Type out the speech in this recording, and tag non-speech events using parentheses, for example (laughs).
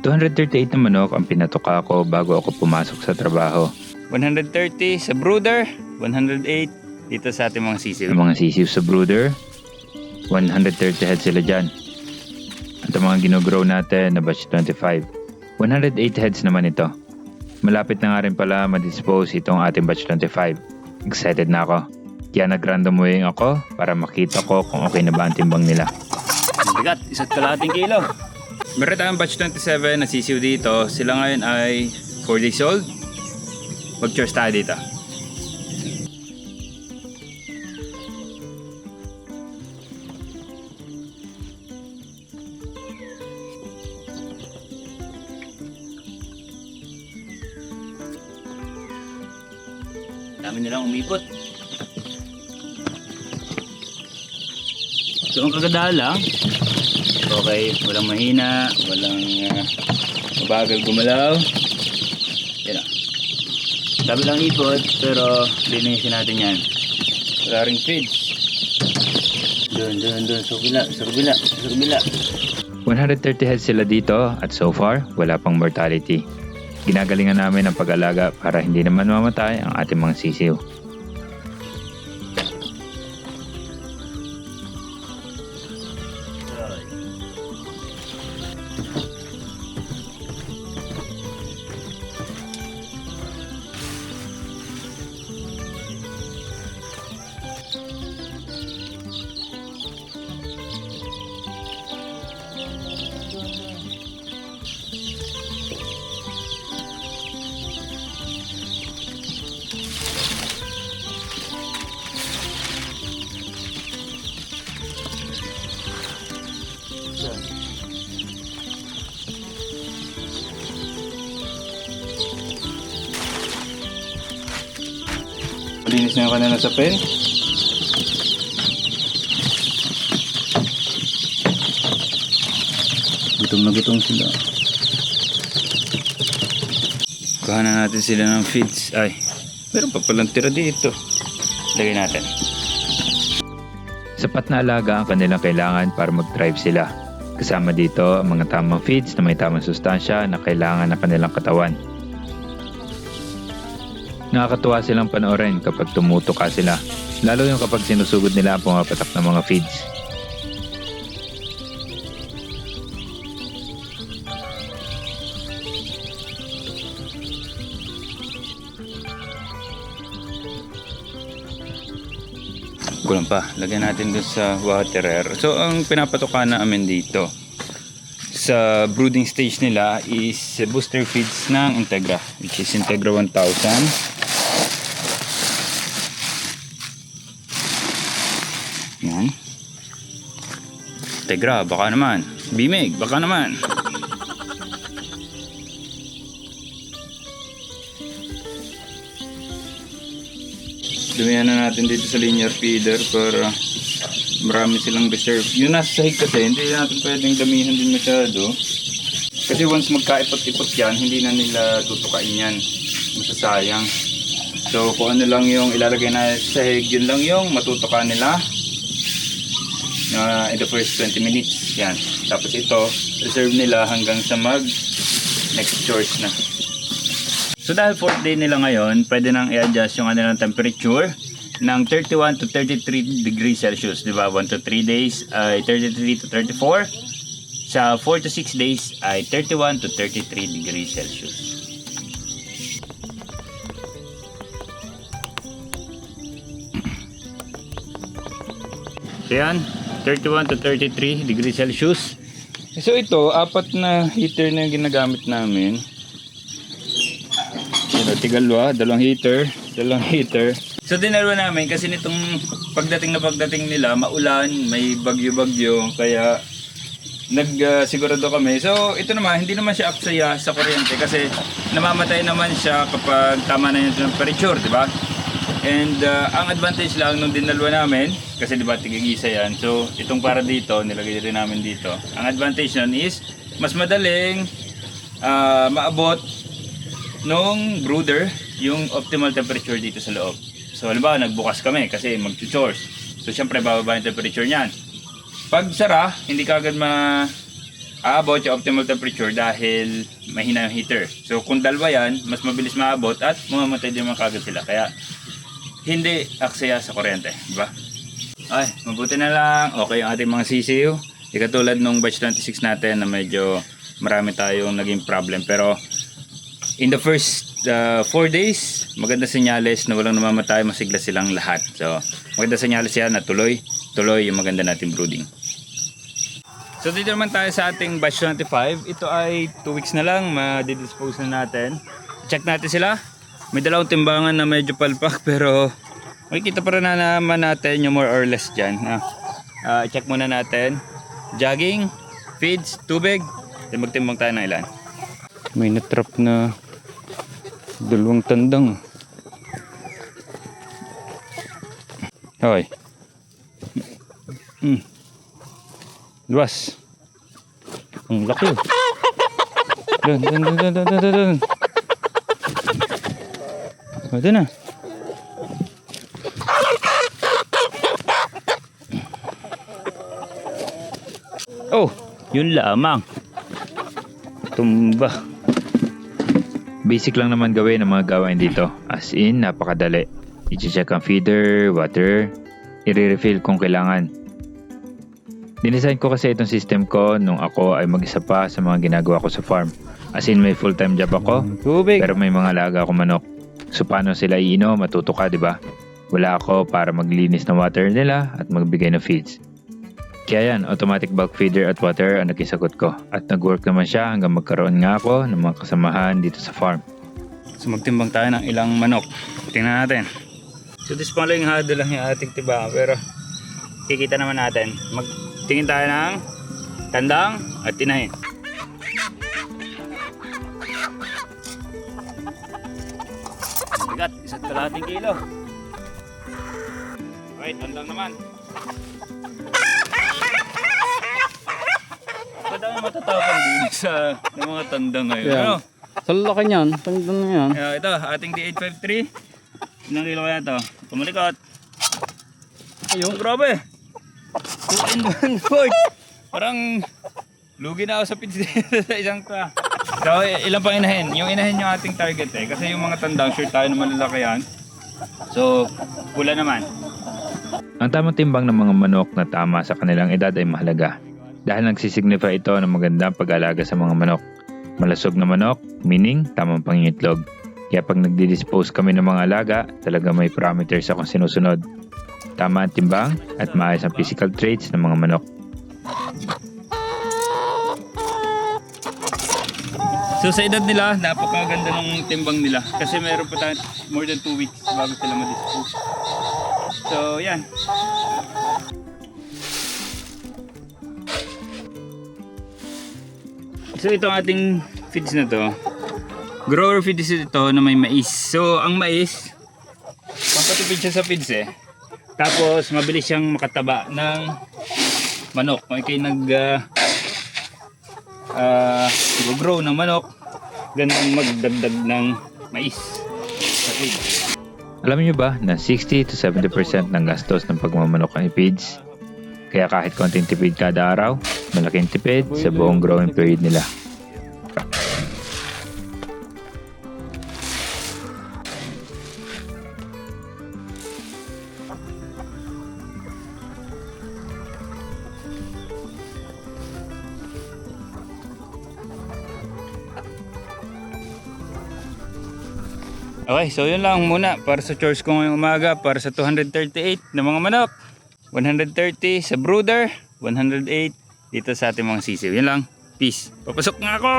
238 na manok ang pinatuka ko bago ako pumasok sa trabaho. 130 sa brooder, 108 dito sa ating mga sisiw. Ang mga sisiw sa brooder, 130 heads sila dyan. At ang mga ginugrow natin na batch 25, 108 heads naman ito. Malapit na nga rin pala ma-dispose itong ating batch 25. Excited na ako. Kaya nag-random weighing ako para makita ko kung okay na ba ang timbang nila. Bigat, isa't kalahating kilo. Meron tayong batch 27 na sisiw dito. Sila ngayon ay 4 days old. Mag-chores tayo dito. Dami nilang umipot. So ang kagadalang, okay, walang mahina, walang uh, mabagal gumalaw. Yan o. Sabi lang ipot, pero linisin natin yan. Wala ring feeds. Doon, doon, doon, sa kabila, sa kabila, sa kabila. 130 heads sila dito at so far, wala pang mortality. Ginagalingan namin ang pag-alaga para hindi naman mamatay ang ating mga sisiw. Malinis na yung kanila sa pen. Gutom na gutom sila. Kuha na natin sila ng feeds. Ay, meron pa palang tira dito. Lagay natin. Sapat na alaga ang kanilang kailangan para mag-thrive sila. Kasama dito ang mga tamang feeds na may tamang sustansya na kailangan ng kanilang katawan. Nakakatuwa silang panoorin kapag tumutuka sila, lalo yung kapag sinusugod nila ang pumapatak ng mga feeds. Kulang pa. Lagyan natin dun sa waterer. So, ang pinapatukan namin dito sa brooding stage nila is booster feeds ng Integra which is Integra 1000 Integra baka naman Bimig baka naman Dumihan na natin dito sa linear feeder para marami silang reserve. Yung nasa sahig kasi, hindi natin pwedeng damihan din masyado. Kasi once magkaipot-ipot yan, hindi na nila tutukain yan. Masasayang. So kung ano lang yung ilalagay na sa sahig, yun lang yung matutuka nila na in the first 20 minutes. Yan. Tapos ito, reserve nila hanggang sa mag next chores na. So dahil 4th day nila ngayon, pwede nang i-adjust yung kanilang temperature ng 31 to 33 degrees Celsius, di ba? 1 to 3 days ay 33 to 34. Sa 4 to 6 days ay 31 to 33 degrees Celsius. So yan, 31 to 33 degrees Celsius. So ito, apat na heater na yung ginagamit namin. Ito, tigalwa, dalawang heater, dalawang heater. So dinarwa namin kasi nitong pagdating na pagdating nila, maulan, may bagyo-bagyo, kaya nagsigurado kami. So ito naman, hindi naman siya aksaya sa kuryente kasi namamatay naman siya kapag tama na yung temperature, di ba? And uh, ang advantage lang nung dinalwa namin, kasi di ba tigigisa yan, so itong para dito, nilagay rin namin dito. Ang advantage nun is, mas madaling ah, maabot nung brooder yung optimal temperature dito sa loob. So halimbawa nagbukas kami kasi mag-chores. So syempre bababa yung temperature niyan. Pag sara, hindi ka agad ma yung optimal temperature dahil mahina yung heater. So kung dalawa yan, mas mabilis maabot at mamamatay din mga kagad sila. Kaya hindi aksaya sa kuryente, di ba? Ay, mabuti na lang. Okay yung ating mga CCU. Di katulad nung batch 26 natin na medyo marami tayong naging problem. Pero in the first 4 days, maganda senyales na walang namamatay, masigla silang lahat. So, maganda senyales yan na tuloy, tuloy yung maganda nating brooding. So dito naman tayo sa ating batch 25. Ito ay 2 weeks na lang, ma-dispose na natin. Check natin sila. May dalawang timbangan na medyo palpak (laughs) pero makikita pa rin na naman natin yung more or less dyan. Ah, ah, check muna natin. Jogging, feeds, tubig. Then magtimbang tayo ng ilan. May natrap na dalawang tandang. Hoy. Hmm. Luwas. Ang laki. doon, doon, doon, doon, doon, doon. O, doon na. Oh, yun lamang. Tumba. Basic lang naman gawin ang mga gawain dito. As in, napakadali. I-check ang feeder, water, i-refill kung kailangan. Dinesign ko kasi itong system ko nung ako ay mag-isa pa sa mga ginagawa ko sa farm. As in, may full-time job ako, Tubig. pero may mga alaga ako manok. So paano sila iinom, matuto ka, di ba? Wala ako para maglinis ng water nila at magbigay ng feeds. Kaya yan, automatic bulk feeder at water ang nakisagot ko. At nag-work naman siya hanggang magkaroon nga ako ng mga kasamahan dito sa farm. So magtimbang tayo ng ilang manok. Tingnan natin. So this following hado lang yung ating tiba pero kikita naman natin. Magtingin tayo ng tandang at tinahin. Bigat, isa't kalahating kilo. Okay, tandang naman. Madami matatapan din sa ng mga tandang ngayon. Yeah. Ano? Sa laki niyan, tanggal na yan. Uh, ito, ating D853. Ilang kilo kaya ito? Kumulikot. Ayun, grabe. 2 in 1 quart. Parang lugi na ako sa pizza (laughs) sa isang ka. So, ilan pang inahin? Yung inahin yung ating target eh. Kasi yung mga tandang, sure tayo na malalaki yan. So, pula naman. Ang tamang timbang ng mga manok na tama sa kanilang edad ay mahalaga. Dahil nagsisignify ito ng magandang pag-alaga sa mga manok. Malasog na manok, meaning tamang pangingitlog. Kaya pag nagdi-dispose kami ng mga alaga, talaga may parameters akong sinusunod. Tama ang timbang at maayos ang physical traits ng mga manok. So sa edad nila, napakaganda ng timbang nila. Kasi meron pa tayo more than 2 weeks bago sila ma-dispose. So yan. So ito ang ating feeds na to. Grower feeds ito na may mais. So ang mais, pampatipid siya sa feeds eh. Tapos mabilis siyang makataba ng manok. Kayo nag ah, uh, grow ng manok, gandang magdagdag ng mais sa feed. Alam niyo ba na 60 to 70% ng gastos ng pagmamanok ay feeds? Kaya kahit konting tipid kada araw, malaking tipid sa buong growing period nila. Okay, so yun lang muna para sa chores ko ngayong umaga para sa 238 na mga manok. 130 sa brooder, 108 dito sa ating mga sisiw. Yun lang. Peace. Papasok nga ako!